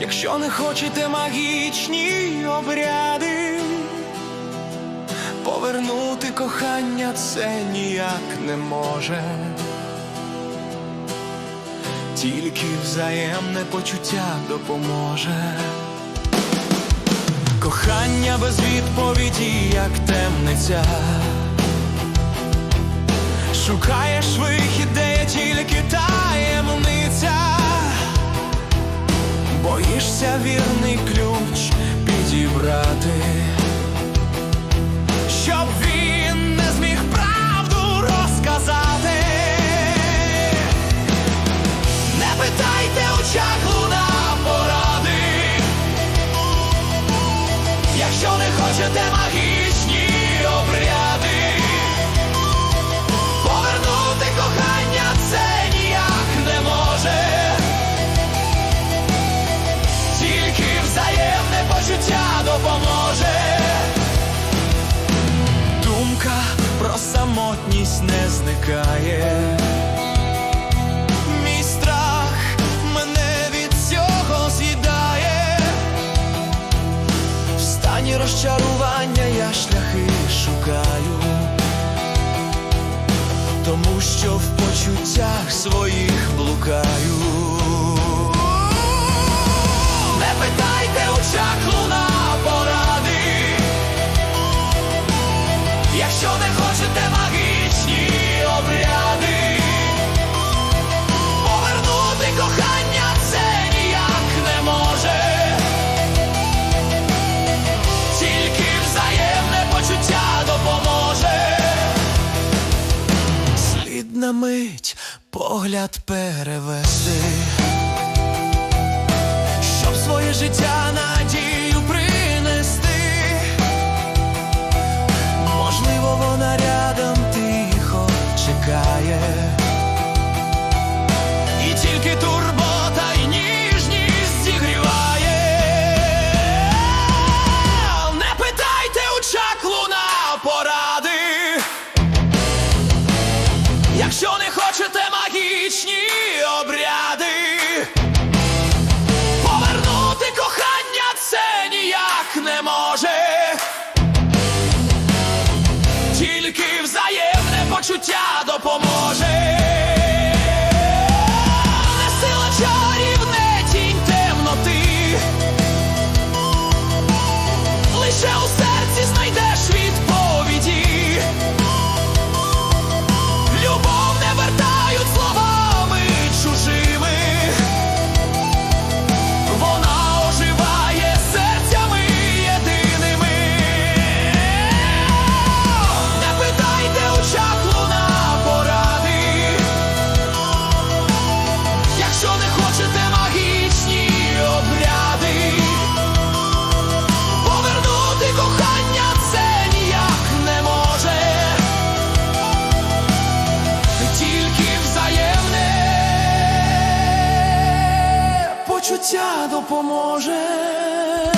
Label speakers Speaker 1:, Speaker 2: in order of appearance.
Speaker 1: Якщо не хочете магічні обряди, повернути кохання це ніяк не може, тільки взаємне почуття допоможе. Кохання без відповіді, як темниця, шукаєш вихід, де є тільки так. чекає. Мій страх мене від цього з'їдає, в стані розчарування я шляхи шукаю, тому що в почуттях своїх блукаю. на мить погляд перевести. допоможе. почуття допоможе.